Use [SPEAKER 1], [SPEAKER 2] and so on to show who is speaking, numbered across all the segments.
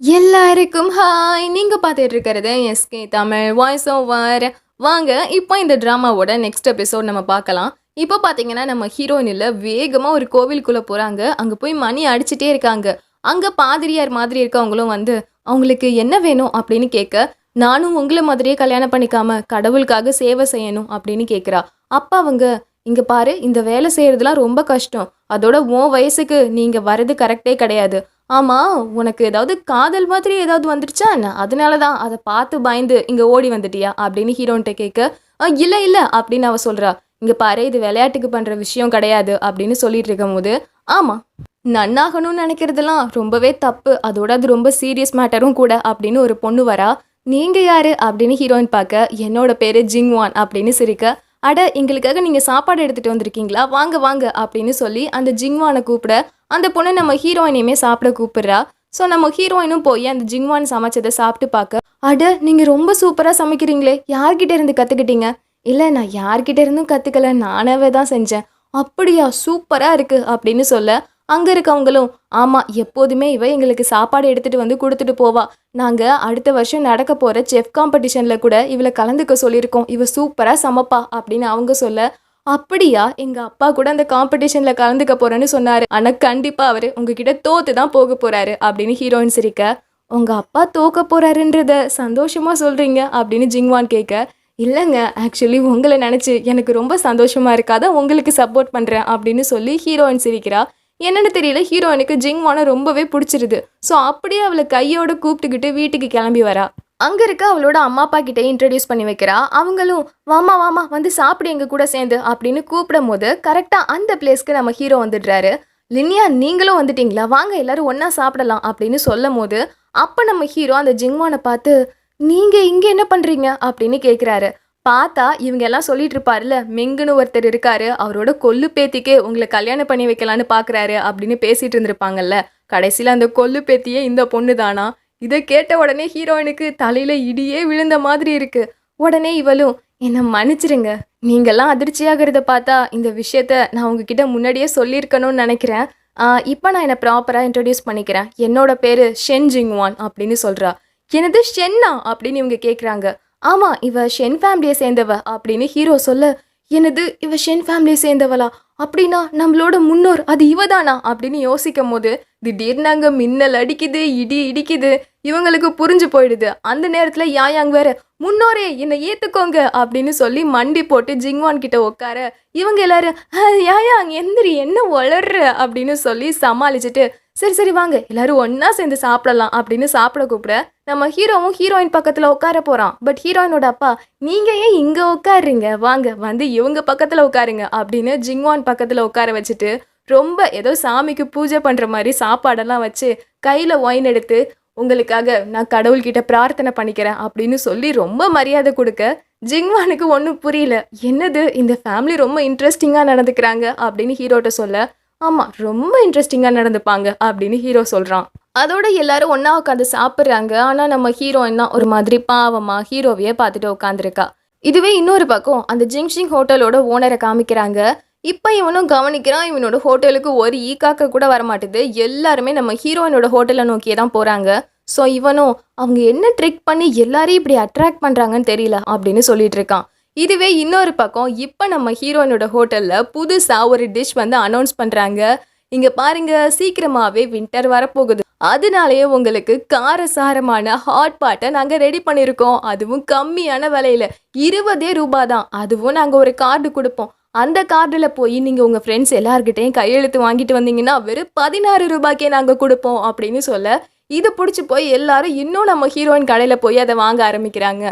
[SPEAKER 1] எல்லாருக்கும் ஹாய் நீங்கள் பார்த்துட்டு இருக்கிறது எஸ்கே தமிழ். வாய்ஸ் ஓவர் வாங்க இப்போ இந்த ட்ராமாவோட நெக்ஸ்ட் எபிசோட் நம்ம பார்க்கலாம் இப்போ பார்த்தீங்கன்னா நம்ம ஹீரோயின் இல்லை வேகமாக ஒரு கோவிலுக்குள்ளே போகிறாங்க அங்கே போய் மணி அடிச்சுட்டே இருக்காங்க. அங்கே பாதிரியார் மாதிரி இருக்கவங்களும் வந்து அவங்களுக்கு என்ன வேணும்? அப்படின்னு கேட்க நானும் உங்களை மாதிரியே கல்யாணம் பண்ணிக்காம கடவுளுக்காக சேவை செய்யணும் அப்படின்னு கேட்குறா அப்போ அவங்க இங்கே பாரு இந்த வேலை செய்கிறதுலாம் ரொம்ப கஷ்டம். அதோட உன் வயசுக்கு நீங்கள் வர்றது கரெக்டே கிடையாது. ஆமாம் உனக்கு ஏதாவது காதல் மாதிரி ஏதாவது வந்துடுச்சா என்ன? அதனால தான் அதை பார்த்து பயந்து இங்கே ஓடி வந்துட்டியா? அப்படின்னு ஹீரோன்ட்ட கேட்க "ஆ, இல்லை அப்படின்னு அவ சொல்கிறா இங்கே பாரு இது விளையாட்டுக்கு பண்ணுற விஷயம் கிடையாது அப்படின்னு சொல்லிட்டு இருக்கும் போது ஆமாம் நன்னாகணும்னு நினைக்கிறதெல்லாம் ரொம்பவே தப்பு. அதோட அது ரொம்ப சீரியஸ் மேட்டரும் கூட அப்படின்னு ஒரு பொண்ணு வரா. நீங்கள் யார்? அப்படின்னு ஹீரோயின் பார்க்க என்னோட பேர் ஜிங்வான் அப்படின்னு சிரிக்க அட எங்களுக்காக நீங்கள் சாப்பாடு எடுத்துகிட்டு வந்திருக்கீங்களா? வாங்க வாங்க அப்படின்னு சொல்லி அந்த ஜிங்வானை கூப்பிட அந்த பொண்ணு நம்ம ஹீரோயினையுமே சாப்பிட கூப்பிடுறா. ஸோ நம்ம ஹீரோயினும் போய் அந்த ஜிங்வான் சமைச்சதை சாப்பிட்டு பார்க்க அட நீங்கள் ரொம்ப சூப்பராக சமைக்கிறீங்களே யார்கிட்ட இருந்து கற்றுக்கிட்டீங்க இல்லை நான் யார்கிட்ட இருந்தும் கற்றுக்கல நானாவே தான் செஞ்சேன். அப்படியா சூப்பராக இருக்குது அப்படின்னு சொல்ல அங்கே இருக்கவங்களும் ஆமாம் எப்போதுமே இவ எங்களுக்கு சாப்பாடு எடுத்துகிட்டு வந்து கொடுத்துட்டு போவா. நாங்கள் அடுத்த வருஷம் நடக்க போகிற செஃப் காம்படிஷனில் கூட இவளை கலந்துக்க சொல்லியிருக்கோம். இவ சூப்பராக சமைப்பா அப்படின்னு அவங்க சொல்ல அப்படியா எங்க அப்பா கூட அந்த காம்படிஷன்ல கலந்துக்க போறேன்னு சொன்னாரு. ஆனா கண்டிப்பா அவரு உங்ககிட்ட தோத்து தான் போக போறாரு அப்படின்னு ஹீரோயின் சிரிக்க உங்க அப்பா தோக்க போறாருன்றத சந்தோஷமா சொல்றீங்க? அப்படின்னு ஜிங்வான் கேட்க இல்லைங்க ஆக்சுவலி உங்களை நினச்சி எனக்கு ரொம்ப சந்தோஷமாக இருக்காத உங்களுக்கு சப்போர்ட் பண்ணுறேன் அப்படின்னு சொல்லி ஹீரோயின் சிரிக்கிறா. என்னன்னு தெரியல ஹீரோயினுக்கு ஜிங்வானை ரொம்பவே பிடிச்சிருது. ஸோ அப்படியே அவளை கையோட கூப்பிட்டுக்கிட்டு வீட்டுக்கு கிளம்பி வரா. அங்கே இருக்க அவளோட அம்மா அப்பா கிட்ட இன்ட்ரடியூஸ் பண்ணி வைக்கிறா. அவங்களும் வாமா வாமா வந்து சாப்பிடு எங்க கூட சேர்ந்து அப்படின்னு கூப்பிடும் போது கரெக்டாக அந்த பிளேஸ்க்கு நம்ம ஹீரோ வந்துடுறாரு. லினியா நீங்களும் வந்துட்டீங்களா? வாங்க எல்லாரும் ஒன்றா சாப்பிடலாம் அப்படின்னு சொல்லும் போது அப்போ நம்ம ஹீரோ அந்த ஜிங்வானை பார்த்து நீங்க இங்க என்ன பண்றீங்க? அப்படின்னு கேட்குறாரு பார்த்தா இவங்க எல்லாம் சொல்லிட்டு இருப்பாருல்ல மெங்குன்னு ஒருத்தர் இருக்காரு அவரோட கொல்லு பேத்திக்கே உங்களை கல்யாணம் பண்ணி வைக்கலான்னு பாக்குறாரு அப்படின்னு பேசிட்டு இருந்திருப்பாங்கல்ல. கடைசியில அந்த கொல்லு பேத்தியே இந்த பொண்ணு தானா? இதை கேட்ட உடனே ஹீரோயினுக்கு தலையில இடியே விழுந்த மாதிரி இருக்கு. உடனே இவளும் என்னை மன்னிச்சிருங்க நீங்கள்லாம் அதிர்ச்சியாகிறத பார்த்தா இந்த விஷயத்த நான் உங்ககிட்ட முன்னாடியே சொல்லியிருக்கணும்னு நினைக்கிறேன். இப்போ நான் என்னை ப்ராப்பராக இன்ட்ரடியூஸ் பண்ணிக்கிறேன். என்னோட பேர் ஷென் ஜிங்வான் அப்படின்னு சொல்கிறா என்னது ஷென்னா? அப்படின்னு இவங்க கேட்குறாங்க ஆமாம் இவ ஷென் ஃபேமிலியை சேர்ந்தவ அப்படின்னு ஹீரோ சொல்ல என்னது இவ ஷென் ஃபேமிலியை சேர்ந்தவளா? அப்படின்னா நம்மளோட முன்னோர் அது இவதானா? அப்படின்னு யோசிக்கும் போது திடீர்னு அங்கே மின்னல் அடிக்குது இடி இடிக்குது இவங்களுக்கு புரிஞ்சு போயிடுது. அந்த நேரத்தில் யாயாங் வேற முன்னோரே என்னை ஏற்றுக்கோங்க அப்படின்னு சொல்லி மண்டி போட்டு ஜிங்வான் கிட்ட உட்கார இவங்க எல்லாரும் யாயாங் எந்திரி என்ன வளர்ற? அப்படின்னு சொல்லி சமாளிச்சுட்டு சரி சரி வாங்க எல்லாரும் ஒன்றா சேர்ந்து சாப்பிடலாம் அப்படின்னு சாப்பிட கூப்பிட நம்ம ஹீரோவும் ஹீரோயின் பக்கத்தில் உட்கார போகிறான் பட் ஹீரோயினோட அப்பா நீங்கள் ஏன் இங்கே உட்காருங்க வாங்க வந்து இவங்க பக்கத்தில் உட்காருங்க அப்படின்னு ஜிங்வான் பக்கத்தில் உட்கார வச்சுட்டு ரொம்ப ஏதோ சாமிக்கு பூஜை பண்ணுற மாதிரி சாப்பாடெல்லாம் வச்சு கையில் ஒயின் எடுத்து உங்களுக்காக நான் கடவுள்கிட்ட பிரார்த்தனை பண்ணிக்கிறேன் அப்படின்னு சொல்லி ரொம்ப மரியாதை கொடுக்க ஜிங்வானுக்கு ஒன்றும் புரியல. என்னது? இந்த ஃபேமிலி ரொம்ப இன்ட்ரெஸ்டிங்காக நடந்துக்கிறாங்க அப்படின்னு ஹீரோட்ட சொல்ல ஆமாம் ரொம்ப இன்ட்ரெஸ்டிங்காக நடந்துப்பாங்க அப்படின்னு ஹீரோ சொல்கிறான் அதோட எல்லாரும் ஒன்றா உட்காந்து சாப்பிட்றாங்க. ஆனால் நம்ம ஹீரோயின் தான் ஒரு மாதிரி பாவமாக ஹீரோவையே பார்த்துட்டு உட்காந்துருக்கா இதுவே இன்னொரு பக்கம் அந்த ஜிங்ஷிங் ஹோட்டலோட ஓனரை காமிக்கிறாங்க. இப்போ இவனும் கவனிக்கிறான் இவனோட ஹோட்டலுக்கு ஒரு ஈக்காக்க கூட வரமாட்டேது. எல்லாருமே நம்ம ஹீரோயினோட ஹோட்டலை நோக்கியே தான் போகிறாங்க ஸோ இவனும் அவங்க என்ன ட்ரிக் பண்ணி எல்லாரையும் இப்படி அட்ராக்ட் பண்ணுறாங்கன்னு தெரியல அப்படின்னு சொல்லிட்டு இருக்கான். இதுவே இன்னொரு பக்கம் இப்போ நம்ம ஹீரோயினோட ஹோட்டலில் புதுசாக ஒரு டிஷ் வந்து அனௌன்ஸ் பண்ணுறாங்க இங்க பாருங்க சீக்கிரமாகவே வின்டர் வரப்போகுது. அதனாலேயே உங்களுக்கு காரசாரமான ஹாட் பாட்டை நாங்கள் ரெடி பண்ணியிருக்கோம் அதுவும் கம்மியான விலையில. இருபதே ரூபாய் தான். அதுவும் நாங்கள் ஒரு கார்டு கொடுப்போம். அந்த கார்டில் போய் நீங்கள் உங்கள் ஃப்ரெண்ட்ஸ் எல்லார்கிட்டையும் கையெழுத்து வாங்கிட்டு வந்தீங்கன்னா வெறும் பதினாறு ரூபாய்க்கே நாங்கள் கொடுப்போம் அப்படின்னு சொல்ல இது பிடிச்சி போய் எல்லாரும் இன்னும் நம்ம ஹீரோயின் கடையில் போய் அதை வாங்க ஆரம்பிக்கிறாங்க.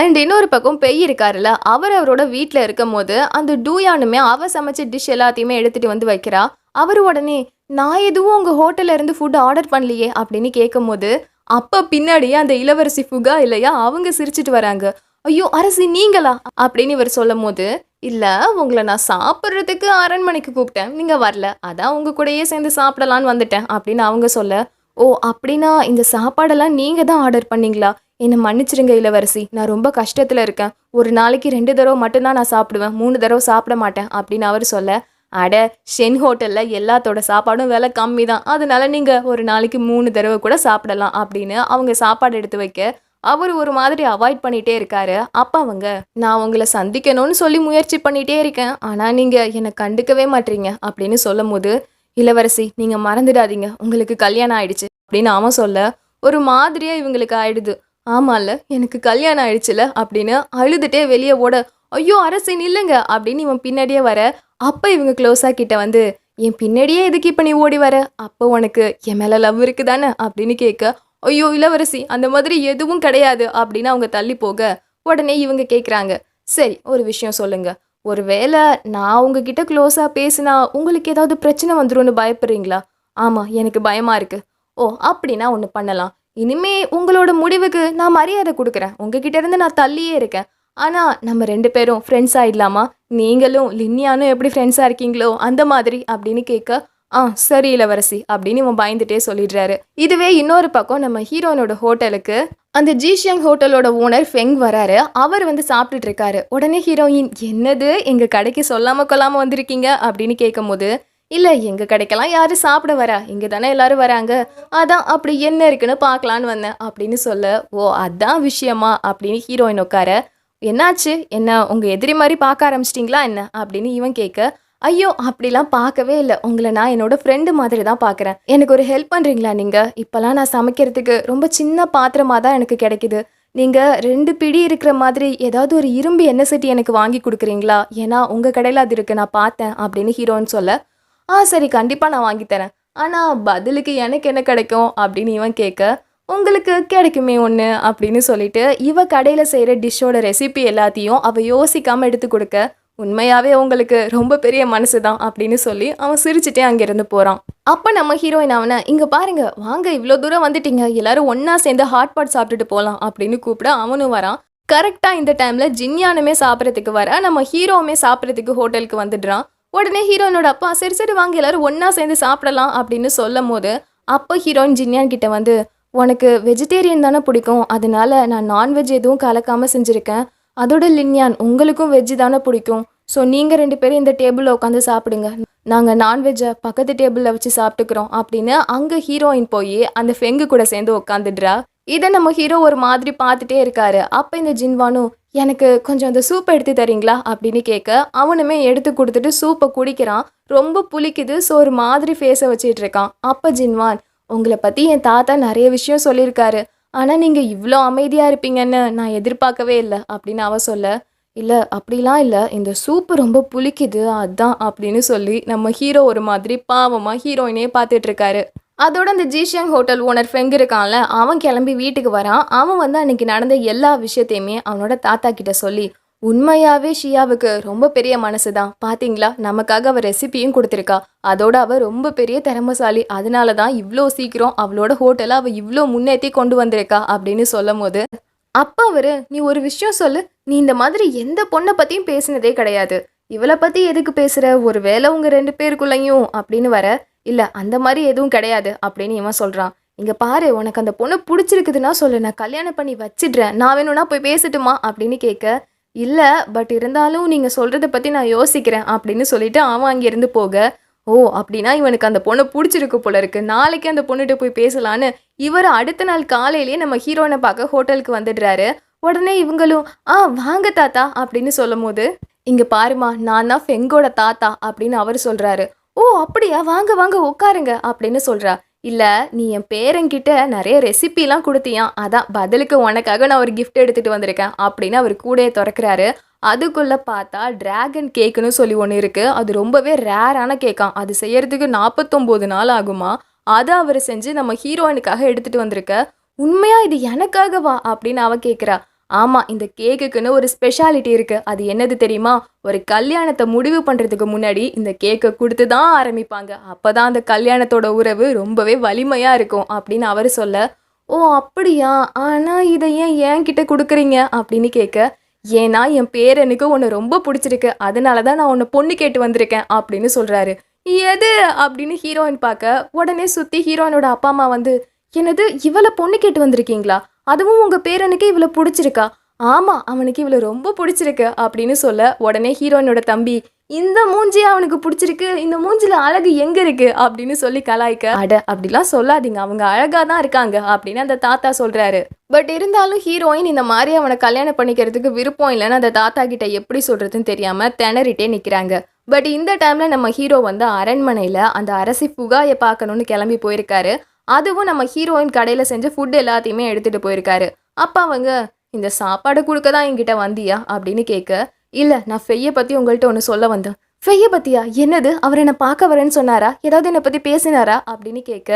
[SPEAKER 1] அண்ட் இன்னொரு பக்கம் பெய் இருக்காருல்ல அவர் அவரோட வீட்டில் இருக்கும் போது அந்த டூயானுமே அவ சமைச்ச டிஷ் எல்லாத்தையுமே எடுத்துகிட்டு வந்து வைக்கிறா. அவர் உடனே நான் எதுவும் உங்கள் ஹோட்டல்ல இருந்து ஃபுட் ஆர்டர் பண்ணலையே அப்படின்னு கேட்கும் போது அப்போ பின்னாடியே அந்த இளவரசி ஃபுகா இல்லையா அவங்க சிரிச்சிட்டு வராங்க. ஐயோ அரசி நீங்களா? அப்படின்னு இவர் சொல்லும் போது இல்லை உங்களை நான் சாப்பிட்றதுக்கு அரண்மனைக்கு கூப்பிட்டேன். நீங்கள் வரல. அதான் உங்க கூடயே சேர்ந்து சாப்பிடலான்னு வந்துட்டேன் அப்படின்னு அவங்க சொல்ல ஓ அப்படின்னா இந்த சாப்பாடெல்லாம் நீங்கள் தான் ஆர்டர் பண்ணீங்களா? என்னை மன்னிச்சிடுங்க இளவரசி. நான் ரொம்ப கஷ்டத்தில் இருக்கேன். ஒரு நாளைக்கு ரெண்டு தடவை மட்டும்தான் நான் சாப்பிடுவேன். மூணு தடவை சாப்பிட மாட்டேன் அப்படின்னு அவர் சொல்ல அட ஷென் ஹோட்டலில் எல்லாத்தோட சாப்பாடும் விலை கம்மி தான் அதனால நீங்கள் ஒரு நாளைக்கு மூணு தடவை கூட சாப்பிடலாம் அப்படின்னு அவங்க சாப்பாடு எடுத்து வைக்க அவர் ஒரு மாதிரி அவாய்ட் பண்ணிட்டே இருக்காரு. அப்போ அவங்க நான் உங்களை சந்திக்கணும்னு சொல்லி முயற்சி பண்ணிட்டே இருக்கேன். ஆனால் நீங்கள் என்னை கண்டுக்கவே மாட்டீங்க அப்படின்னு சொல்லும் போது இளவரசி நீங்கள் மறந்துடாதீங்க. உங்களுக்கு கல்யாணம் ஆயிடுச்சு அப்படின்னு அவன் சொல்ல ஒரு மாதிரியாக இவங்களுக்கு ஆயிடுது. ஆமால எனக்கு கல்யாணம் ஆயிடுச்சுல அப்படின்னு அழுதுட்டே வெளியே ஓட ஐயோ அரசின் இல்லைங்க அப்படின்னு இவன் பின்னாடியே வர அப்போ இவங்க க்ளோஸா கிட்ட வந்து என் பின்னாடியே எதுக்கு இப்போ நீ ஓடி வர? அப்போ உனக்கு என் மேலே லவ் இருக்குதானே? அப்படின்னு கேட்க ஐயோ இளவரசி அந்த மாதிரி எதுவும் கிடையாது அப்படின்னு அவங்க தள்ளி போக உடனே இவங்க கேட்குறாங்க சரி ஒரு விஷயம் சொல்லுங்க. ஒருவேளை நான் உங்ககிட்ட க்ளோஸாக பேசினா உங்களுக்கு ஏதாவது பிரச்சனை வந்துடும்னு பயப்படுறீங்களா? ஆமாம் எனக்கு பயமாக இருக்குது ஓ அப்படின்னா ஒன்று பண்ணலாம். இனிமே உங்களோட முடிவுக்கு நான் மரியாதை கொடுக்குறேன். உங்ககிட்ட இருந்து நான் தள்ளியே இருக்கேன். ஆனால் நம்ம ரெண்டு பேரும் ஃப்ரெண்ட்ஸ் ஆகிடலாமா நீங்களும் லின்னியானும் எப்படி ஃப்ரெண்ட்ஸாக இருக்கீங்களோ அந்த மாதிரி அப்படின்னு கேட்க ஆ சரி இளவரசி அப்படின்னு இவன் பயந்துட்டே சொல்லிடுறாரு. இதுவே இன்னொரு பக்கம் நம்ம ஹீரோனோட ஹோட்டலுக்கு அந்த ஜிஷியங் ஹோட்டலோட ஓனர் ஃபெங் வராரு. அவர் வந்து சாப்பிட்டுட்டு இருக்காரு உடனே ஹீரோயின் என்னது? எங்கள் கடைக்கு சொல்லாம கொள்ளாம வந்திருக்கீங்க? அப்படின்னு கேட்கும்போது இல்லை எங்கள் கடைக்கெல்லாம் யாரும் சாப்பிட வரா? இங்கே தானே எல்லாரும் வராங்க. அதான் அப்படி என்ன இருக்குன்னு பார்க்கலான்னு வந்தேன் அப்படின்னு சொல்ல ஓ அதான் விஷயமா? அப்படின்னு ஹீரோயின் உட்கார என்னாச்சு? என்ன உங்கள் எதிரி மாதிரி பார்க்க ஆரம்பிச்சிட்டிங்களா என்ன? அப்படின்னு இவன் கேட்க ஐயோ அப்படிலாம் பார்க்கவே இல்லை. உங்களை நான் என்னோட ஃப்ரெண்டு மாதிரி தான் பார்க்குறேன். எனக்கு ஒரு ஹெல்ப் பண்ணுறீங்களா நீங்கள் இப்போலாம் நான் சமைக்கிறதுக்கு ரொம்ப சின்ன பாத்திரமாக தான் எனக்கு கிடைக்குது. நீங்கள் ரெண்டு பிடி இருக்கிற மாதிரி ஏதாவது ஒரு இரும்பு எண்ணெய் சட்டி எனக்கு வாங்கி கொடுக்குறீங்களா? ஏன்னா உங்கள் கடையில் அது இருக்குது நான் பார்த்தேன் அப்படின்னு ஹீரோன்னு சொல்ல ஆ சரி கண்டிப்பாக நான் வாங்கித்தரேன் ஆனால் பதிலுக்கு எனக்கு என்ன கிடைக்கும்? அப்படின்னு இவன் கேட்க உங்களுக்கு கிடைக்குமே ஒன்று அப்படின்னு சொல்லிட்டு இவ கடையில் செய்கிற டிஷ்ஷோட ரெசிபி எல்லாத்தையும் அவள் யோசிக்காமல் எடுத்து கொடுக்க உண்மையாகவே உங்களுக்கு ரொம்ப பெரிய மனசு தான் அப்படின்னு சொல்லி அவன் சிரிச்சுட்டே அங்கேருந்து போகிறான் அப்போ நம்ம ஹீரோயின் அவனை இங்கே பாருங்க வாங்க இவ்வளோ தூரம் வந்துட்டீங்க எல்லாரும் ஒன்றா சேர்ந்து ஹாட் பாட் சாப்பிட்டுட்டு போகலாம் அப்படின்னு கூப்பிட அவனும் வரான். கரெக்டாக இந்த டைமில் ஜின்யானுமே சாப்பிட்றதுக்கு வர நம்ம ஹீரோவுமே சாப்பிட்றதுக்கு ஹோட்டலுக்கு வந்துடுறான். உடனே ஹீரோயினோட அப்பா சரி சரி வாங்க எல்லாரும் ஒன்றா சேர்ந்து சாப்பிடலாம் அப்படின்னு சொல்லும் போது அப்போ ஹீரோயின் ஜின்யான் கிட்ட வந்து உனக்கு வெஜிடேரியன் தானே பிடிக்கும். அதனால நான் நான்வெஜ் எதுவும் கலக்காமல் செஞ்சுருக்கேன். அதோட லின்யான் உங்களுக்கும் வெஜ்ஜு தானே பிடிக்கும். ஸோ நீங்கள் ரெண்டு பேரும் இந்த டேபிளில் உட்காந்து சாப்பிடுங்க. நாங்கள் நான்வெஜ்ஜை பக்கத்து டேபிளில் வச்சு சாப்பிட்டுக்கிறோம். அப்படின்னு அங்கே ஹீரோயின் போய் அந்த ஃபெங்கு கூட சேர்ந்து உட்காந்துடுறா இதை நம்ம ஹீரோ ஒரு மாதிரி பார்த்துட்டே இருக்காரு. அப்போ இந்த ஜின்வானு எனக்கு கொஞ்சம் அந்த சூப் எடுத்து தரீங்களா? அப்படின்னு கேட்க அவனுமே எடுத்து கொடுத்துட்டு சூப்பை குடிக்கிறான். ரொம்ப புளிக்குது. ஸோ ஒரு மாதிரி ஃபேஸை வச்சிட்டு இருக்கான். அப்போ ஜின்வான் உங்களை பற்றி என் தாத்தா நிறைய விஷயம் சொல்லியிருக்காரு. ஆனால் நீங்கள் இவ்வளோ அமைதியாக இருப்பீங்கன்னு நான் எதிர்பார்க்கவே இல்லை அப்படின்னு அவ சொல்ல இல்லை அப்படிலாம் இல்லை. இந்த சூப்பு ரொம்ப புளிக்குது அதான் அப்படின்னு சொல்லி நம்ம ஹீரோ ஒரு மாதிரி பாவமாக ஹீரோயினே பார்த்துட்ருக்காரு அதோட அந்த ஜீஷியாங் ஹோட்டல் ஓனர் ஃப்ரெங்க் இருக்கான்ல அவன் கிளம்பி வீட்டுக்கு வரான். அவன் வந்து அன்னைக்கு நடந்த எல்லா விஷயத்தையுமே அவனோட தாத்தா கிட்ட சொல்லி உண்மையாவே ஷியாவுக்கு ரொம்ப பெரிய மனசு தான் பாத்தீங்களா? நமக்காக அவ ரெசிபியும் கொடுத்துருக்கா. அதோட அவ ரொம்ப பெரிய திறமசாலி. அதனால தான் இவ்வளோ சீக்கிரம் அவளோட ஹோட்டலை அவ இவ்வளோ முன்னேற்றி கொண்டு வந்திருக்கா அப்படின்னு சொல்லும் போது அப்பா அவரு நீ ஒரு விஷயம் சொல்லு. நீ இந்த மாதிரி எந்த பொண்ணை பத்தியும் பேசினதே கிடையாது. இவளை பத்தி எதுக்கு பேசுற? ஒரு வேளை உங்க ரெண்டு பேருக்குள்ளயும் அப்படின்னு வர இல்ல அந்த மாதிரி எதுவும் கிடையாது அப்படின்னு இவன் சொல்றான். இங்க பாரு உனக்கு அந்த பொண்ணு பிடிச்சிருக்குதுன்னா சொல்லு. நான் கல்யாணம் பண்ணி வச்சிடுறேன். நான் வேணும்னா போய் பேசட்டுமா? அப்படின்னு கேட்க இல்லை பட் இருந்தாலும் நீங்கள் சொல்கிறத பற்றி நான் யோசிக்கிறேன் அப்படின்னு சொல்லிட்டு அவன் அங்கேருந்து போக ஓ அப்படின்னா இவனுக்கு அந்த பொண்ணை பிடிச்சிருக்கு போல இருக்கு. நாளைக்கு அந்த பொண்ணுகிட்ட போய் பேசலான்னு இவர் அடுத்த நாள் காலையிலேயே நம்ம ஹீரோனை பார்க்க ஹோட்டலுக்கு வந்துடுறாரு. உடனே இவங்களும் ஆ வாங்க தாத்தா அப்படின்னு சொல்லும் போது இங்கே பாருமா நான் தான் ஃபெங்கோட தாத்தா அப்படின்னு அவர் சொல்கிறாரு ஓ அப்படியா? வாங்க வாங்க உட்காருங்க அப்படின்னு சொல்கிறா இல்லை நீ என் பேரங்கிட்ட நிறைய ரெசிபிலாம் கொடுத்தியான் அதான் பதிலுக்கு உனக்காக நான் ஒரு கிஃப்ட் எடுத்துகிட்டு வந்திருக்கேன் அப்படின்னு அவர் கூடையை திறக்கிறாரு. அதுக்குள்ளே பார்த்தா டிராகன் கேக்குன்னு சொல்லி ஒன்று இருக்குது அது ரொம்பவே ரேரான கேக்காம் அது செய்யறதுக்கு நாற்பத்தொம்போது நாள் ஆகுமா? அதை அவர் செஞ்சு நம்ம ஹீரோயினுக்காக எடுத்துகிட்டு வந்திருக்க. உண்மையாக இது எனக்காகவா? அப்படின்னு அவ கேட்குறா ஆமாம் இந்த கேக்குக்குன்னு ஒரு ஸ்பெஷாலிட்டி இருக்குது அது என்னது தெரியுமா? ஒரு கல்யாணத்தை முடிவு பண்ணுறதுக்கு முன்னாடி இந்த கேக்கை கொடுத்து தான் ஆரம்பிப்பாங்க. அப்போ தான் அந்த கல்யாணத்தோட உறவு ரொம்பவே வலிமையாக இருக்கும் அப்படின்னு அவர் சொல்ல ஓ அப்படியா? ஆனால் இதை ஏன் என்கிட்ட கொடுக்குறீங்க? அப்படின்னு கேட்க ஏன்னா என் பேரனுக்கு உன்னை ரொம்ப பிடிச்சிருக்கு. அதனால தான் நான் உன்னை பொண்ணு கேட்டு வந்திருக்கேன் அப்படின்னு சொல்கிறாரு எது? அப்படின்னு ஹீரோயின் பார்க்க உடனே சுற்றி ஹீரோயினோட அப்பா அம்மா வந்து என்னது இவளை பொண்ணு கேட்டு வந்திருக்கீங்களா? அதுவும் உங்கள் பேரனுக்கு இவளை பிடிச்சிருக்கா. ஆமாம் அவனுக்கு இவளை ரொம்ப பிடிச்சிருக்கு அப்படின்னு சொல்ல உடனே ஹீரோயினோட தம்பி இந்த மூஞ்சி அவனுக்கு பிடிச்சிருக்கு இந்த மூஞ்சில அழகு எங்க இருக்கு? அப்படின்னு சொல்லி கலாய்க்க அட அப்படிலாம் சொல்லாதீங்க அவங்க அழகா தான் இருக்காங்க அப்படின்னு அந்த தாத்தா சொல்றாரு. பட் இருந்தாலும் ஹீரோயின் இந்த மாதிரி அவனை கல்யாணம் பண்ணிக்கிறதுக்கு விருப்பம் இல்லைன்னு அந்த தாத்தா கிட்ட எப்படி சொல்றதுன்னு தெரியாம திணறிட்டே நிக்கிறாங்க. பட் இந்த டைம்ல நம்ம ஹீரோ வந்து அரண்மனையில அந்த அரசி புகாயை பார்க்கணும்னு கிளம்பி போயிருக்காரு. அதுவும் நம்ம ஹீரோயின் கடையில் செஞ்ச ஃபுட் எல்லாத்தையுமே எடுத்துகிட்டு போயிருக்காரு. அப்போ அவங்க இந்த சாப்பாடு கொடுக்க தான் என்கிட்ட வந்தியா? அப்படின்னு கேட்க இல்லை நான் ஃபெய்யை பற்றி உங்கள்கிட்ட ஒன்று சொல்ல வந்தேன். ஃபெய்யை பற்றியா என்னது? அவர் என்னை பார்க்க வரேன்னு சொன்னாரா? ஏதாவது என்னை பற்றி பேசினாரா? அப்படின்னு கேட்க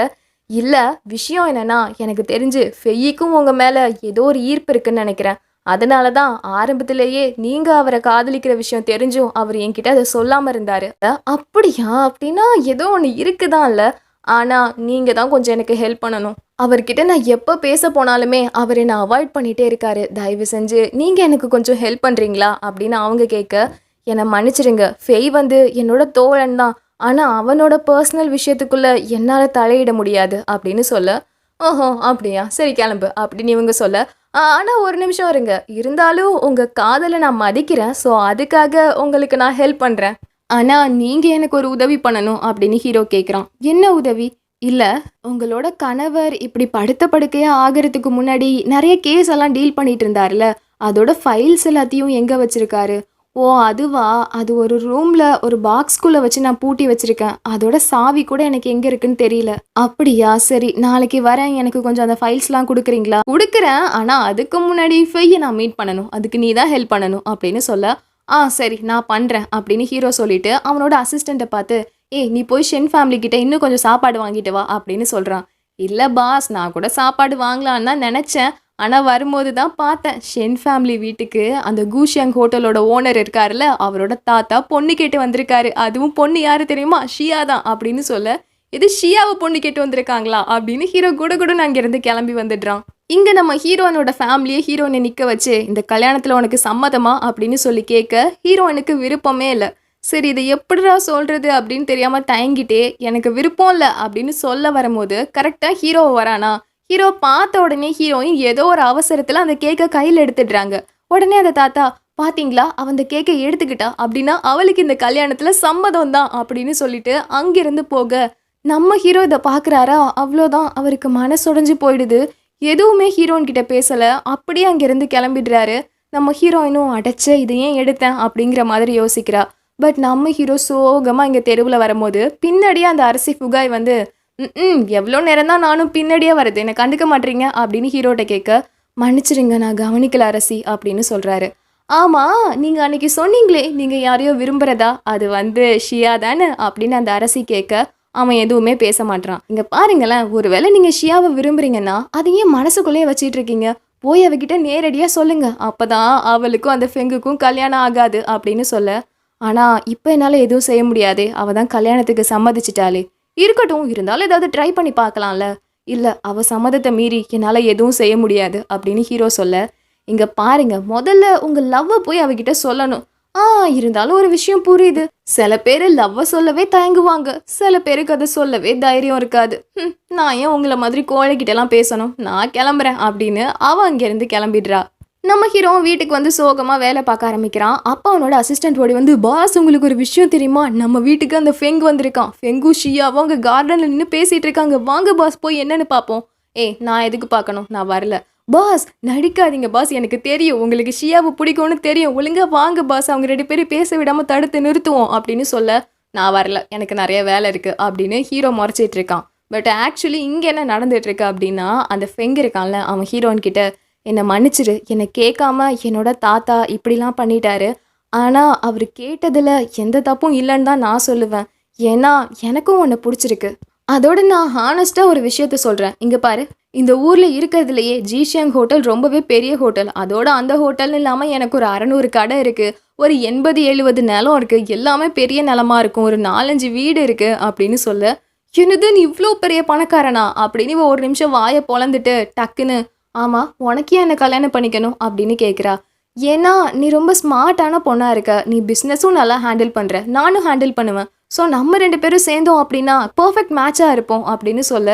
[SPEAKER 1] இல்லை விஷயம் என்னன்னா எனக்கு தெரிஞ்சு ஃபெய்யிக்கும் உங்கள் மேலே ஏதோ ஒரு ஈர்ப்பு இருக்குன்னு நினைக்கிறேன். அதனால தான் ஆரம்பத்திலேயே நீங்கள் அவரை காதலிக்கிற விஷயம் தெரிஞ்சும் அவர் என்கிட்ட அதை சொல்லாமல் இருந்தார். அப்படியா? அப்படின்னா ஏதோ ஒன்று இருக்குதான்ல? ஆனால் நீங்கள் தான் கொஞ்சம் எனக்கு ஹெல்ப் பண்ணணும். அவர்கிட்ட நான் எப்போ பேச போனாலுமே அவர் என்னை அவாய்ட் பண்ணிகிட்டே இருக்காரு. தயவு செஞ்சு நீங்கள் எனக்கு கொஞ்சம் ஹெல்ப் பண்ணுறீங்களா அப்படின்னு அவங்க கேட்க என்னை மன்னிச்சிடுங்க. ஃபெய் வந்து என்னோட தோழன் தான். ஆனால் அவனோட பர்சனல் விஷயத்துக்குள்ளே என்னால் தலையிட முடியாது. அப்படின்னு சொல்ல ஓஹோ அப்படியா? சரி கிளம்பு. அப்படின்னு இவங்க சொல்ல "ஆ, ஒரு நிமிஷம் இருங்க. இருந்தாலும் உங்கள் காதலை நான் மதிக்கிறேன். ஸோ அதுக்காக உங்களுக்கு நான் ஹெல்ப் பண்ணுறேன் ஆனால் நீங்கள் எனக்கு ஒரு உதவி பண்ணணும் அப்படின்னு ஹீரோ கேட்குறான் என்ன உதவி? இல்லை உங்களோட கணவர் இப்படி படுத்த படுக்கையாக ஆகிறதுக்கு முன்னாடி நிறைய கேஸ் எல்லாம் டீல் பண்ணிட்டு இருந்தார்ல அதோட ஃபைல்ஸ் எல்லாத்தையும் எங்கே வச்சுருக்காரு? ஓ அதுவா? அது ஒரு ரூமில் ஒரு பாக்ஸ்குள்ளே வச்சு நான் பூட்டி வச்சுருக்கேன். அதோட சாவி கூட எனக்கு எங்கே இருக்குன்னு தெரியல. அப்படியா? சரி நாளைக்கு வரேன். எனக்கு கொஞ்சம் அந்த ஃபைல்ஸ்லாம் கொடுக்குறீங்களா? கொடுக்குறேன். ஆனால் அதுக்கு முன்னாடி ஃபெய்யை நான் மீட் பண்ணணும். அதுக்கு நீ தான் ஹெல்ப் பண்ணணும் அப்படின்னு சொல்ல ஆ சரி நான் பண்ணுறேன் அப்படின்னு ஹீரோ சொல்லிட்டு அவனோட அசிஸ்டண்ட்டை பார்த்து ஏய் நீ போய் ஷென் ஃபேமிலி கிட்ட இன்னும் கொஞ்சம் சாப்பாடு வாங்கிட்டு வா அப்படின்னு சொல்கிறான் இல்லை பாஸ் நான் கூட சாப்பாடு வாங்கலான்னு தான் நினச்சேன். ஆனால் வரும்போது தான் பார்த்தேன் ஷென் ஃபேமிலி வீட்டுக்கு அந்த கூஷியாங் ஹோட்டலோட ஓனர் இருக்காருல்ல அவரோட தாத்தா பொண்ணு கேட்டு வந்திருக்காரு. அதுவும் பொண்ணு யாரு தெரியுமா? ஷியா தான் அப்படின்னு சொல்ல இது ஷியாவை பொண்ணு கேட்டு வந்திருக்காங்களா? அப்படின்னு ஹீரோ கூட கூட நான் அங்கேருந்து கிளம்பி வந்துடுறான். இங்கே நம்ம ஹீரோயினோட ஃபேமிலியை ஹீரோயினை நிற்க வச்சு இந்த கல்யாணத்தில் உனக்கு சம்மதமா? அப்படின்னு சொல்லி கேட்க ஹீரோயினுக்கு விருப்பமே இல்லை. சரி இதை எப்படிடா சொல்கிறது அப்படின்னு தெரியாமல் தயங்கிட்டே எனக்கு விருப்பம் இல்லை அப்படின்னு சொல்ல வரும்போது கரெக்டாக ஹீரோ வரானா? ஹீரோ பார்த்த உடனே ஹீரோயின் ஏதோ ஒரு அவசரத்தில் அந்த கேக்கை கையில் எடுத்துடுறாங்க. உடனே அந்த தாத்தா பார்த்தீங்களா அவன் அந்த கேக்கை எடுத்துக்கிட்டா? அப்படின்னா அவளுக்கு இந்த கல்யாணத்தில் சம்மதம் தான் அப்படின்னு சொல்லிட்டு அங்கிருந்து போக நம்ம ஹீரோ இதை பார்க்குறாரா அவ்வளோதான் அவருக்கு மனசுடைஞ்சு போயிடுது. எதுவுமே ஹீரோயின் கிட்ட பேசலை. அப்படியே அங்கேருந்து கிளம்பிடுறாரு. நம்ம ஹீரோயினும் அடைச்ச இதை ஏன் எடுத்தேன்? அப்படிங்கிற மாதிரி யோசிக்கிறா. பட் நம்ம ஹீரோ சோகமாக இங்கே தெருவில் வரும்போது பின்னாடியே அந்த அரசி புகாய் வந்து ம் எவ்வளோ நேரம் தான் நானும் பின்னாடியே வருது என்னை கண்டுக்க மாட்டீங்க? அப்படின்னு ஹீரோட்ட கேட்க மன்னிச்சிடுங்க நான் கவனிக்கல அரசி அப்படின்னு சொல்கிறாரு ஆமாம் நீங்கள் அன்னைக்கு சொன்னீங்களே நீங்கள் யாரையோ விரும்புகிறதா அது வந்து ஷியா தானே? அப்படின்னு அந்த அரசி கேட்க அவன் எதுவுமே பேச மாட்டான் இங்க பாருங்களேன் ஒருவேளை நீங்க ஷியாவை விரும்புறீங்கன்னா அதை ஏன் மனசுக்குள்ளேயே வச்சிட்டு இருக்கீங்க போய் அவகிட்ட நேரடியா சொல்லுங்க. அப்பதான் அவளுக்கும் அந்த ஃபெங்குக்கும் கல்யாணம் ஆகாது அப்படின்னு சொல்ல. ஆனா இப்போ என்னால எதுவும் செய்ய முடியாது. அவ தான் கல்யாணத்துக்கு சம்மதிச்சிட்டாளே. இருக்கட்டும் இருந்தாலும் ஏதாவது ட்ரை பண்ணி பார்க்கலாம்ல. இல்ல அவ சம்மதத்தை மீறி என்னால எதுவும் செய்ய முடியாது அப்படின்னு ஹீரோ சொல்ல. இங்க பாருங்க முதல்ல உங்க லவ்வை போய் அவகிட்ட சொல்லணும். ஆ இருந்தாலும் ஒரு விஷயம் புரியுது. சில பேர் லவ்வை சொல்லவே தயங்குவாங்க. சில பேருக்கு அதை சொல்லவே தைரியம் இருக்காது. நான் ஏன் உங்களை மாதிரி கோழைக்கிட்டலாம் பேசணும்? நான் கிளம்புறேன் அப்படின்னு அவன் அங்கேருந்து கிளம்பிடுறா. நம்ம ஹீரோ வீட்டுக்கு வந்து சோகமாக வேலை பார்க்க ஆரம்பிக்கிறான். அப்பா அவனோட அசிஸ்டன்ட் ஓடி வந்து பாஸ் உங்களுக்கு ஒரு விஷயம் தெரியுமா? நம்ம வீட்டுக்கு அந்த ஃபெங் வந்திருக்கான். ஃபெங்கு ஷியாவும் அவங்க கார்டனில் நின்று பேசிகிட்டு இருக்காங்க. வாங்க பாஸ் போய் என்னென்னு பார்ப்போம். ஏய் நான் எதுக்கு பார்க்கணும்? நான் வரல. பாஸ் நடிக்காதீங்க பாஸ். எனக்கு தெரியும். உங்களுக்கு ஷியாவை பிடிக்கும்னு தெரியும். ஒழுங்காக வாங்க பாஸ். அவங்க ரெண்டு பேரும் பேச விடாமல் தடுத்து நிறுத்துவோம் அப்படின்னு சொல்ல நான் வரல. எனக்கு நிறைய வேலை இருக்குது அப்படின்னு ஹீரோ முறைச்சிட்டு இருக்கான். பட் ஆக்சுவலி இங்கே என்ன நடந்துகிட்ருக்கு அப்படின்னா அந்த ஃபெங் இருக்கான்ல அவன் ஹீரோன்கிட்ட என்னை மன்னிச்சிரு. என்னை கேட்காம என்னோட தாத்தா இப்படிலாம் பண்ணிட்டாரு. ஆனால் அவர் கேட்டதில் எந்த தப்பும் இல்லைன்னு தான் நான் சொல்லுவேன். ஏன்னா எனக்கும் உன்னை பிடிச்சிருக்கு. அதோட நான் ஹானஸ்ட்டாக ஒரு விஷயத்த சொல்கிறேன் இங்கே பாரு இந்த ஊரில் இருக்கிறதுலையே ஜீஷியாங் ஹோட்டல் ரொம்பவே பெரிய ஹோட்டல் அதோட அந்த ஹோட்டல்னு இல்லாமல் எனக்கு ஒரு அறநூறு கடை இருக்குது ஒரு எண்பது எழுபது நிலம் இருக்குது எல்லாமே பெரிய நிலமா இருக்கும். ஒரு நாலஞ்சு வீடு இருக்குது அப்படின்னு சொல்ல. என்னதுன்னு இவ்வளோ பெரிய பணக்காரனா? அப்படின்னு இவ ஒரு நிமிஷம் வாயை பொழந்துட்டு டக்குன்னு ஆமாம் உனக்கே என்னை கல்யாணம் பண்ணிக்கணும்? அப்படின்னு கேட்குறா ஏன்னா நீ ரொம்ப ஸ்மார்ட்டான பொண்ணாக இருக்க. நீ பிஸ்னஸும் நல்லா ஹேண்டில் பண்ணுற நானும் ஹேண்டில் பண்ணுவேன். ஸோ நம்ம ரெண்டு பேரும் சேர்ந்தோம் அப்படின்னா பர்ஃபெக்ட் மேட்சாக இருப்போம் அப்படின்னு சொல்ல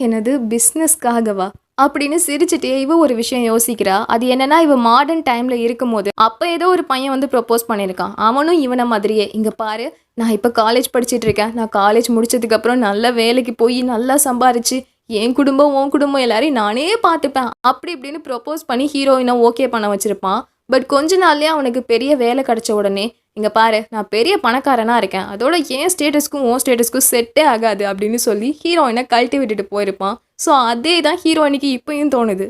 [SPEAKER 1] என்னது பிஸ்னஸ்க்காகவா அப்படின்னு சிரிச்சுட்டே இவ ஒரு விஷயம் யோசிக்கிறா. அது என்னன்னா இவ மாடர்ன் டைம்ல இருக்கும்போது அப்ப ஏதோ ஒரு பையன் வந்து ப்ரொப்போஸ் பண்ணியிருக்கான். அவனும் இவனை மாதிரியே. இங்க பாரு நான் இப்போ காலேஜ் படிச்சிட்டு இருக்கேன். நான் காலேஜ் முடிச்சதுக்கு அப்புறம் நல்ல வேலைக்கு போய் நல்லா சம்பாரிச்சு என் குடும்பம் உன் குடும்பம் எல்லாரையும் நானே பார்த்துப்பேன். அப்படி இப்படின்னு ப்ரொப்போஸ் பண்ணி ஹீரோயினை ஓகே பண்ண வச்சிருப்பான். பட் கொஞ்ச நாள்லேயே அவனுக்கு பெரிய வேலை கிடைச்ச உடனே இங்கே பாரு நான் பெரிய பணக்காரனாக இருக்கேன். அதோட என் ஸ்டேட்டஸ்க்கும் ஓ ஸ்டேட்டஸ்க்கும் செட்டே ஆகாது அப்படின்னு சொல்லி ஹீரோயினை கழட்டி விட்டுட்டு போயிருப்பான். ஸோ அதே தான் ஹீரோயினுக்கு இப்பயும் தோணுது.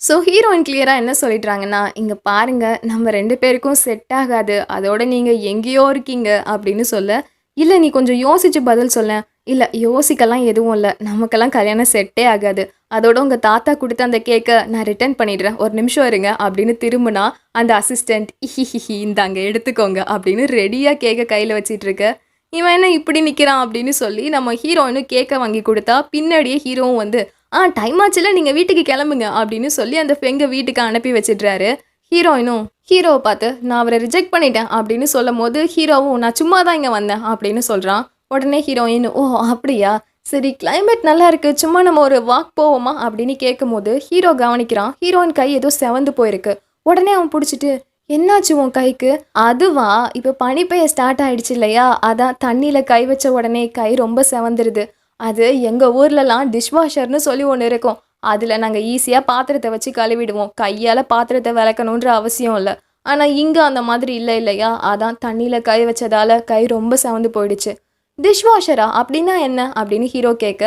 [SPEAKER 1] ஸோ ஹீரோயின் கிளியராக என்ன சொல்லிடுறாங்கன்னா இங்கே பாருங்கள் நம்ம ரெண்டு பேருக்கும் செட் ஆகாது. அதோட நீங்கள் எங்கேயோ இருக்கீங்க அப்படின்னு சொல்ல இல்லை நீ கொஞ்சம் யோசிச்சு பதில் சொல்ல இல்லை யோசிக்கலாம் எதுவும் இல்லை. நமக்கெல்லாம் கல்யாணம் செட்டே ஆகாது. அதோட உங்கள் தாத்தா கொடுத்த அந்த கேக்கை நான் ரிட்டர்ன் பண்ணிடுறேன். ஒரு நிமிஷம் இருங்க அப்படின்னு திரும்பினா அந்த அசிஸ்டண்ட் ஹிஹிஹி இந்தாங்க எடுத்துக்கோங்க அப்படின்னு ரெடியாக கேக்கை கையில் வச்சிட்டு இருக்க இவன் என்ன இப்படி நிற்கிறான் அப்படின்னு சொல்லி நம்ம ஹீரோயினும் கேக்கை வாங்கி கொடுத்தா பின்னாடியே ஹீரோவும் வந்து ஆ டைம் ஆச்சுல நீங்கள் வீட்டுக்கு கிளம்புங்க அப்படின்னு சொல்லி அந்த எங்கள் வீட்டுக்கு அனுப்பி வச்சிடுறாரு ஹீரோயினும் ஹீரோவை பார்த்து நான் அவரை ரிஜெக்ட் பண்ணிட்டேன் அப்படின்னு சொல்லும் போது ஹீரோவும் நான் சும்மா தான் இங்கே வந்தேன் அப்படின்னு சொல்கிறான் உடனே ஹீரோயின் ஓ அப்படியா? சரி கிளைமேட் நல்லா இருக்கு சும்மா நம்ம ஒரு வாக் போவோமா? அப்படின்னு கேட்கும்போது ஹீரோ கவனிக்கிறான். ஹீரோயின் கை ஏதோ செவந்து போயிருக்கு. உடனே அவன் பிடிச்சிட்டு என்னாச்சு உன் கைக்கு? அதுவா? இப்போ பனி பெய்ய ஸ்டார்ட் ஆயிடுச்சு இல்லையா? அதான் தண்ணியில் கை வச்ச உடனே கை ரொம்ப செவந்துருது. அது எங்கள் ஊர்லலாம் டிஷ்வாஷர்னு சொல்லி ஒன்று இருக்கும். அதில் நாங்கள் ஈஸியாக பாத்திரத்தை வச்சு கழுவிடுவோம். கையால் பாத்திரத்தை விளக்கணுன்ற அவசியம் இல்லை. ஆனால் இங்கே அந்த மாதிரி இல்லை இல்லையா? அதான் தண்ணியில் கை வச்சதால கை ரொம்ப செவந்து போயிடுச்சு. டிஷ்வாஷரா அப்படின்னா என்ன? அப்படின்னு ஹீரோ கேட்க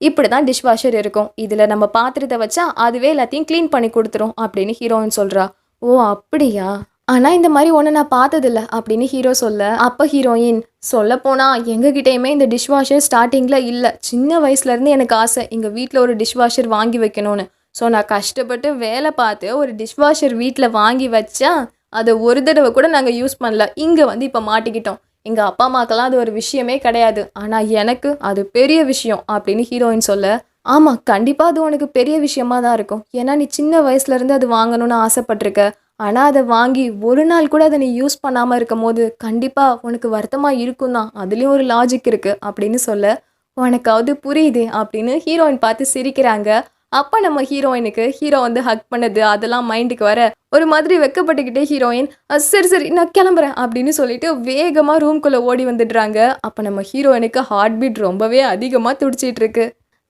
[SPEAKER 1] இப்படி தான் டிஷ்வாஷர் இருக்கும். இதில் நம்ம பாத்திரத்தை வச்சா அதுவே எல்லாத்தையும் க்ளீன் பண்ணி கொடுத்துரும் அப்படின்னு ஹீரோயின் சொல்கிறா ஓ அப்படியா? ஆனால் இந்த மாதிரி ஒன்று நான் பார்த்ததில்ல அப்படின்னு ஹீரோ சொல்ல. அப்போ ஹீரோயின் சொல்ல போனால் எங்ககிட்டயுமே இந்த டிஷ்வாஷர் ஸ்டார்டிங்கில் இல்லை. சின்ன வயசுலேருந்து எனக்கு ஆசை எங்கள் வீட்டில் ஒரு டிஷ்வாஷர் வாங்கி வைக்கணும்னு. ஸோ நான் கஷ்டப்பட்டு வேலை பார்த்து ஒரு டிஷ்வாஷர் வீட்டில் வாங்கி வச்சா அதை ஒரு தடவை கூட நாங்கள் யூஸ் பண்ணல. இங்கே வந்து இப்போ மாட்டிக்கிட்டோம். எங்கள் அப்பா அம்மாக்கெல்லாம் அது ஒரு விஷயமே கிடையாது. ஆனால் எனக்கு அது பெரிய விஷயம் அப்படின்னு ஹீரோயின் சொல்ல ஆமாம் கண்டிப்பாக அது உனக்கு பெரிய விஷயமா தான் இருக்கும். ஏன்னா நீ சின்ன வயசுலேருந்து அது வாங்கணும்னு ஆசைப்பட்டிருக்க. ஆனால் அதை வாங்கி ஒரு நாள் கூட அதை நீ யூஸ் பண்ணாமல் இருக்கும் போது கண்டிப்பாக உனக்கு வருத்தமாக இருக்கும் தான். அதுலேயும் ஒரு லாஜிக் இருக்குது அப்படின்னு சொல்ல உனக்காவது புரியுது அப்படின்னு ஹீரோயின் பார்த்து சிரிக்கிறாங்க. அப்போ நம்ம ஹீரோயினுக்கு ஹீரோ வந்து ஹக் பண்ணது. அதெல்லாம் மைண்டுக்கு வர ஒரு மாதிரி வெக்கப்பட்டுக்கிட்டே ஹீரோயின் சரி சரி நான் கிளம்புறேன் அப்படின்னு சொல்லிட்டு வேகமாக ரூம்குள்ளே ஓடி வந்துடுறாங்க. அப்போ நம்ம ஹீரோயினுக்கு ஹார்ட் பீட் ரொம்பவே அதிகமாக துடிச்சிட்டு இருக்கு.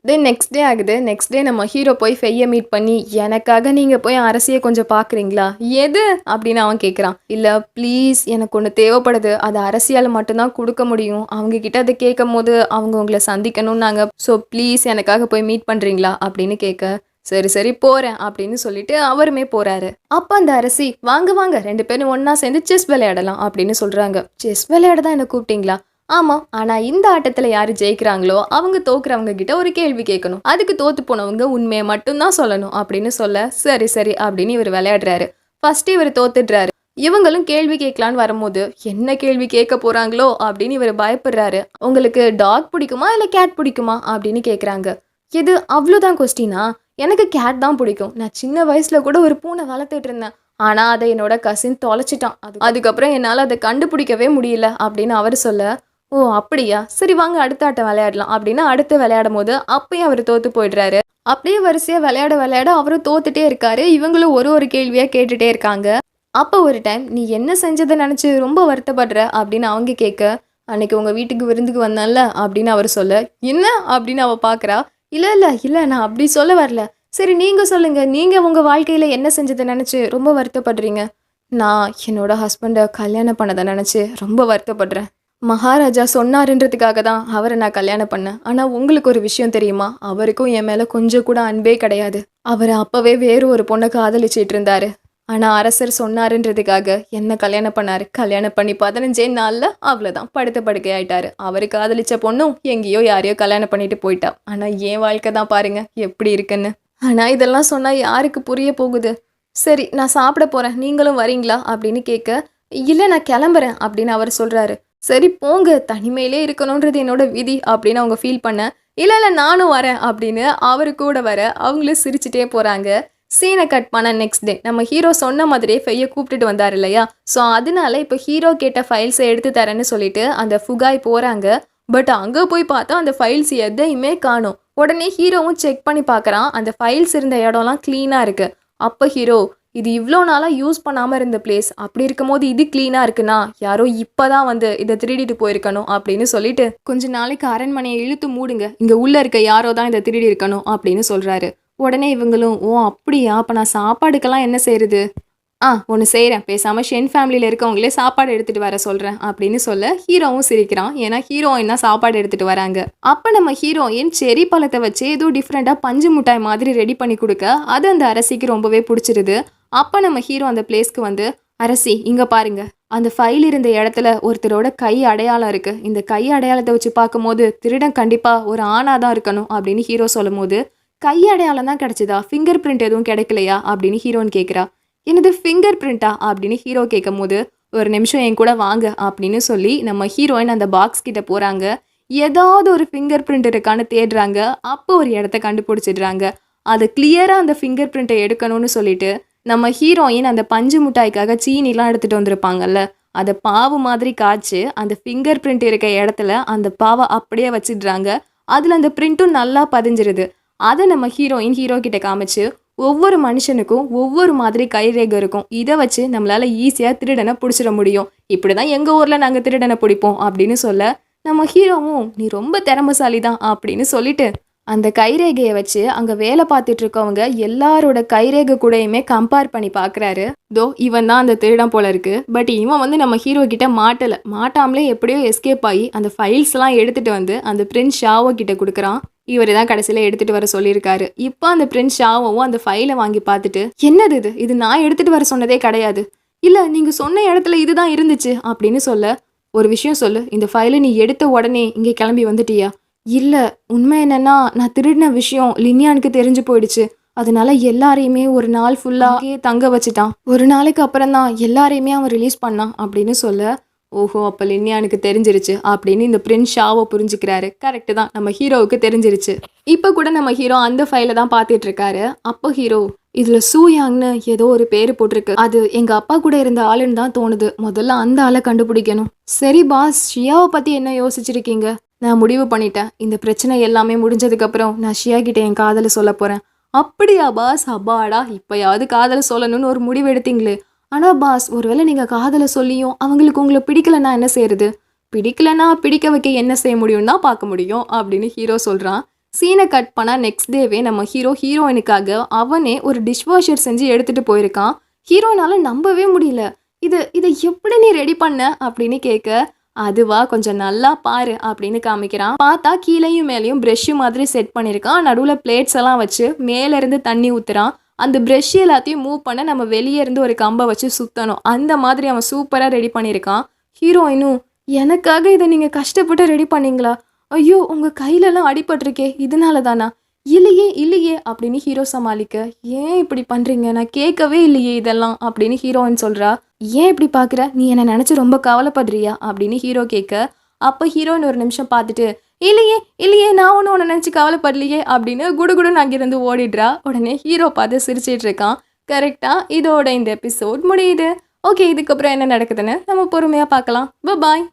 [SPEAKER 1] தென் நெக்ஸ்ட் டே ஆகுது. நெக்ஸ்ட் டே நம்ம ஹீரோ போய் ஃபெய்யை மீட் பண்ணி எனக்காக நீங்கள் போய் அரசியை கொஞ்சம் பார்க்குறீங்களா எது? அப்படின்னு அவன் கேட்குறான் இல்லை ப்ளீஸ் எனக்கு ஒன்று தேவைப்படுது. அது அரசியால் மட்டும்தான் கொடுக்க முடியும். அவங்க கிட்ட அதை கேட்கும் போது அவங்க உங்களை சந்திக்கணும்னாங்க ஸோ ப்ளீஸ் எனக்காக போய் மீட் பண்ணுறீங்களா அப்படின்னு கேட்க சரி சரி போகிறேன் அப்படின்னு சொல்லிட்டு அவருமே போகிறாரு அப்போ அந்த அரசி வாங்க வாங்க ரெண்டு பேரும் ஒன்றா சேர்ந்து செஸ் விளையாடலாம் அப்படின்னு சொல்கிறாங்க செஸ் விளையாட தான் என்ன கூப்பிட்டீங்களா? ஆமாம் ஆனால் இந்த ஆட்டத்தில் யார் ஜெயிக்கிறாங்களோ அவங்க தோக்குறவங்க கிட்ட ஒரு கேள்வி கேட்கணும். அதுக்கு தோத்து போனவங்க உண்மையை மட்டும்தான் சொல்லணும் அப்படின்னு சொல்ல சரி சரி அப்படின்னு இவர் விளையாடுறாரு. ஃபர்ஸ்ட் இவர் தோத்துடுறாரு. இவங்களும் கேள்வி கேட்கலான்னு வரும்போது என்ன கேள்வி கேட்க போகிறாங்களோ அப்படின்னு இவர் பயப்படுறாரு. உங்களுக்கு டாக் பிடிக்குமா இல்லை கேட் பிடிக்குமா? அப்படின்னு கேட்குறாங்க. இது அவ்வளோதான் கொஸ்டினா? எனக்கு கேட் தான் பிடிக்கும். நான் சின்ன வயசில் கூட ஒரு பூனை வளர்த்துட்டு இருந்தேன். ஆனால் அதை என்னோட கசின் தொலைச்சிட்டான். அது அதுக்கப்புறம் என்னால் அதை கண்டுபிடிக்கவே முடியல அப்படின்னு அவர் சொல்ல ஓ அப்படியா? சரி வாங்க அடுத்த ஆட்டம் விளையாடலாம். அப்படின்னு அடுத்து விளையாடும் போது அப்பயும் அவர் தோத்து போயிடுறாரு. அப்படியே வரிசையா விளையாட விளையாட அவரும் தோத்துட்டே இருக்காரு. இவங்களும் ஒரு ஒரு கேள்வியா கேட்டுட்டே இருக்காங்க. அப்போ ஒரு டைம் நீ என்ன செஞ்சதை நினச்சி ரொம்ப வருத்தப்படுற? அப்படின்னு அவங்க கேட்க அன்னைக்கு உங்கள் வீட்டுக்கு விருந்துக்கு வந்தான்ல? அப்படின்னு அவர் சொல்ல என்ன? அப்படின்னு அவ பார்க்குறா இல்லை இல்லை இல்லை நான் அப்படி சொல்ல வரல. சரி நீங்கள் சொல்லுங்கள் நீங்கள் உங்கள் வாழ்க்கையில் என்ன செஞ்சதை நினச்சி ரொம்ப வருத்தப்படுறீங்க? நான் என்னோட ஹஸ்பண்டை கல்யாணம் பண்ணதை நினச்சி ரொம்ப வருத்தப்படுறேன். மகாராஜா சொன்னாருன்றதுக்காக தான் அவரை நான் கல்யாணம் பண்ணேன். ஆனால் உங்களுக்கு ஒரு விஷயம் தெரியுமா? அவருக்கும் என் மேலே கொஞ்சம் கூட அன்பே கிடையாது. அவர் அப்போவே வேறு ஒரு பொண்ணை காதலிச்சிட்டு இருந்தாரு. ஆனால் அரசர் சொன்னாருன்றதுக்காக என்ன கல்யாணம் பண்ணார். கல்யாணம் பண்ணி பதினஞ்சே நாளில் அவ்வளோதான் படுத்த படுக்கை ஆயிட்டாரு. அவர் காதலிச்ச பொண்ணும் எங்கேயோ யாரையோ கல்யாணம் பண்ணிட்டு போயிட்டா. ஆனால் என் வாழ்க்கை தான் பாருங்க எப்படி இருக்குன்னு. ஆனால் இதெல்லாம் சொன்னால் யாருக்கு புரிய போகுது? சரி நான் சாப்பிட போகிறேன் நீங்களும் வரீங்களா? அப்படின்னு கேட்க இல்லை நான் கிளம்புறேன் அப்படின்னு அவர் சொல்கிறாரு சரி போங்க தனிமையிலே இருக்கணுன்றது என்னோட விதி அப்படின்னு அவங்க ஃபீல் பண்ண இல்லை இல்லை நானும் வரேன் அப்படின்னு அவரு கூட வர அவங்களும் சிரிச்சிட்டே போகிறாங்க சீனை கட் பண்ண நெக்ஸ்ட் டே நம்ம ஹீரோ சொன்ன மாதிரியே ஃபையை கூப்பிட்டுட்டு வந்தார் இல்லையா? ஸோ அதனால இப்போ ஹீரோ கேட்ட ஃபைல்ஸை எடுத்து தரேன்னு சொல்லிட்டு அந்த ஃபுகாய் போகிறாங்க பட் அங்கே போய் பார்த்தா அந்த ஃபைல்ஸ் எதையுமே காணும். உடனே ஹீரோவும் செக் பண்ணி பார்க்குறான். அந்த ஃபைல்ஸ் இருந்த இடம்லாம் க்ளீனாக இருக்குது அப்போ ஹீரோ இது இவ்வளோ நாளாக யூஸ் பண்ணாமல் இருந்த பிளேஸ் அப்படி இருக்கும் போது இது க்ளீனாக இருக்குன்னா யாரோ இப்போ தான் வந்து இதை திருடிட்டு போயிருக்கணும் அப்படின்னு சொல்லிட்டு கொஞ்ச நாளைக்கு அரண்மனையை இழுத்து மூடுங்க. இங்கே உள்ளே இருக்க யாரோ தான் இதை திருடி இருக்கணும் அப்படின்னு சொல்கிறாரு உடனே இவங்களும் ஓ அப்படியா? அப்போ நான் சாப்பாடுக்கெல்லாம் என்ன செய்யுது ஆ ஒன்று செய்கிறேன் பேசாமல் ஷென் ஃபேமிலியில் இருக்கவங்களே சாப்பாடு எடுத்துகிட்டு வர சொல்கிறேன் அப்படின்னு சொல்ல ஹீரோவும் சிரிக்கிறான். ஏன்னா ஹீரோயின் தான் சாப்பாடு எடுத்துகிட்டு வராங்க. அப்போ நம்ம ஹீரோயின் செரி பழத்தை வச்சு ஏதோ டிஃப்ரெண்ட்டாக பஞ்சு மிட்டாய் மாதிரி ரெடி பண்ணி கொடுக்க அது அந்த அரசிக்கு ரொம்பவே பிடிச்சிருது. அப்போ நம்ம ஹீரோ அந்த பிளேஸ்க்கு வந்து அரசி இங்கே பாருங்க. அந்த ஃபைல் இருந்த இடத்துல ஒருத்தரோட கை அடையாளம் இருக்கு. இந்த கை அடையாளத்தை வச்சு பார்க்கும்போது திருடன் கண்டிப்பாக ஒரு ஆணாக தான் இருக்கணும் அப்படின்னு ஹீரோ சொல்லும் போது கை அடையாளம் தான் கிடைச்சதா? ஃபிங்கர் பிரிண்ட் எதுவும் கிடைக்கலையா? அப்படின்னு ஹீரோன்னு கேட்குறா என்னது ஃபிங்கர் பிரிண்டா அப்படின்னு ஹீரோ கேட்கும் போது ஒரு நிமிஷம் என் கூட வாங்க அப்படின்னு சொல்லி நம்ம ஹீரோயின் அந்த பாக்ஸ் கிட்ட போகிறாங்க ஏதாவது ஒரு ஃபிங்கர் பிரிண்ட் இருக்கான்னு தேடுறாங்க. அப்போ ஒரு இடத்த கண்டுபிடிச்சிடுறாங்க. அது கிளியராக அந்த ஃபிங்கர் பிரிண்ட்டை எடுக்கணும்னு சொல்லிட்டு நம்ம ஹீரோயின் அந்த பஞ்சு மிட்டாய்க்காக சீனிலாம் எடுத்துகிட்டு வந்திருப்பாங்கல்ல அதை பாவு மாதிரி காய்ச்சி அந்த ஃபிங்கர் பிரிண்ட் இருக்க இடத்துல அந்த பாவை அப்படியே வச்சிடுறாங்க. அதில் அந்த பிரிண்ட்டும் நல்லா பதிஞ்சிருது. அதை நம்ம ஹீரோயின் ஹீரோ கிட்ட காமிச்சு ஒவ்வொரு மனுஷனுக்கும் ஒவ்வொரு மாதிரி கைரேகை இருக்கும். இதை வச்சு நம்மளால் ஈஸியாக திருடனை பிடிச்சிட முடியும். இப்படி தான் எங்கள் ஊரில் நாங்கள் திருடனை பிடிப்போம் அப்படின்னு சொல்ல நம்ம ஹீரோவும் நீ ரொம்ப திறமசாலி தான் அப்படின்னு சொல்லிட்டு அந்த கைரேகையை வச்சு அங்கே வேலை பார்த்துட்டு இருக்கவங்க எல்லாரோட கைரேகை கூடயுமே கம்பேர் பண்ணி பார்க்குறாரு. தோ இவன் தான் அந்த திருடன் போல இருக்கு. பட் இவன் வந்து நம்ம ஹீரோ கிட்ட மாட்டலை. மாட்டாமலே எப்படியோ எஸ்கேப் ஆகி அந்த ஃபைல்ஸ்லாம் எடுத்துட்டு வந்து அந்த பிரின்ஸ் ஷாவோ கிட்ட கொடுக்குறான். இவர் தான் கடைசியில் எடுத்துட்டு வர சொல்லியிருக்காரு. இப்போ அந்த பிரின்ஸ் ஷாவும் அந்த ஃபைலை வாங்கி பார்த்துட்டு என்னது இது? இது நான் எடுத்துட்டு வர சொன்னதே கிடையாது. இல்லை நீங்கள் சொன்ன இடத்துல இதுதான் இருந்துச்சு. அப்படின்னு சொல்ல ஒரு விஷயம் சொல்லு. இந்த ஃபைலை நீ எடுத்த உடனே இங்கே கிளம்பி வந்துட்டியா? இல்லை உண்மை என்னன்னா நான் திருடின விஷயம் லினியானுக்கு தெரிஞ்சு போயிடுச்சு. அதனால எல்லாரையுமே ஒரு நாள் ஃபுல்லாக தங்க வச்சுட்டான். ஒரு நாளைக்கு அப்புறம் தான் எல்லாரையுமே அவன் ரிலீஸ் பண்ணான் அப்படின்னு சொல்ல ஓஹோ அப்போ லின்யானுக்கு தெரிஞ்சிருச்சு அப்படின்னு இந்த பிரின்ஸ் ஷாவை புரிஞ்சுக்கிறாரு. கரெக்டு தான் நம்ம ஹீரோவுக்கு தெரிஞ்சிருச்சு. இப்போ கூட நம்ம ஹீரோ அந்த ஃபைலை தான் பார்த்துட்டு இருக்காரு அப்போ ஹீரோ இதில் சூயாங்னு ஏதோ ஒரு பேர் போட்டிருக்கு. அது எங்கள் அப்பா கூட இருந்த ஆளுன்னு தான் தோணுது. முதல்ல அந்த ஆளை கண்டுபிடிக்கணும். சரி பாஸ் ஷியாவை பற்றி என்ன யோசிச்சிருக்கீங்க? நான் முடிவு பண்ணிட்டேன். இந்த பிரச்சனை எல்லாமே முடிஞ்சதுக்கப்புறம் நான் ஷியா கிட்ட என் காதலை சொல்ல போகிறேன் அப்படியா பாஸ்? அப்பாடா இப்பயாவது காதலை சொல்லணும்னு ஒரு முடிவு எடுத்தீங்களே. ஆனால் பாஸ் ஒருவேளை நீங்கள் காதலை சொல்லியும் அவங்களுக்கு உங்களை பிடிக்கலன்னா என்ன செய்யறது? பிடிக்கலன்னா பிடிக்க வைக்க என்ன செய்ய முடியும்னு தான் பார்க்க முடியும் அப்படின்னு ஹீரோ சொல்கிறான் சீனை கட் பண்ணால் நெக்ஸ்ட் டேவே நம்ம ஹீரோ ஹீரோயினுக்காக அவனே ஒரு டிஷ்வாஷர் செஞ்சு எடுத்துகிட்டு போயிருக்கான். ஹீரோனால் நம்பவே முடியல. இது இதை எப்படி நீ ரெடி பண்ண? அப்படின்னு கேட்க அதுவா கொஞ்சம் நல்லா பாரு அப்படின்னு காமிக்கிறான். பார்த்தா கீழேயும் மேலேயும் ப்ரெஷ்ஷு மாதிரி செட் பண்ணியிருக்கான் நடுவில் பிளேட்ஸ் எல்லாம் வச்சு மேலேருந்து தண்ணி ஊற்றுறான் அந்த ப்ரெஷ் எல்லாத்தையும் மூவ் பண்ண நம்ம வெளியே இருந்து ஒரு கம்பை வச்சு சுற்றணும் அந்த மாதிரி அவன் சூப்பராக ரெடி பண்ணியிருக்கான் ஹீரோயினும் எனக்காக இதை நீங்கள் கஷ்டப்பட்டு ரெடி பண்ணீங்களா? ஐயோ உங்கள் கையிலலாம் அடிபட்டிருக்கே. இதனால தானா இல்லையே இல்லையே அப்படின்னு ஹீரோ சமாளிக்க ஏன் இப்படி பண்ணுறீங்க நான் கேட்கவே இல்லையே இதெல்லாம் அப்படின்னு ஹீரோயின் சொல்கிறா ஏன் இப்படி பார்க்குற நீ என்னை நினச்சி ரொம்ப கவலைப்படுறியா? அப்படின்னு ஹீரோ கேட்க. அப்போ ஹீரோயின் ஒரு நிமிஷம் பார்த்துட்டு இல்லையே இல்லையே நான் ஒன்றும் உன்னை நினச்சி கவலைப்படலையே அப்படின்னு குடுகுடுன்னு அங்கிருந்து ஓடிடுறா. உடனே ஹீரோ பார்த்து சிரிச்சிட்டு இருக்கான். கரெக்டாக இதோட இந்த எபிசோட் முடியுது. ஓகே இதுக்கப்புறம் என்ன நடக்குதுன்னு நம்ம பொறுமையாக பார்க்கலாம். பாய்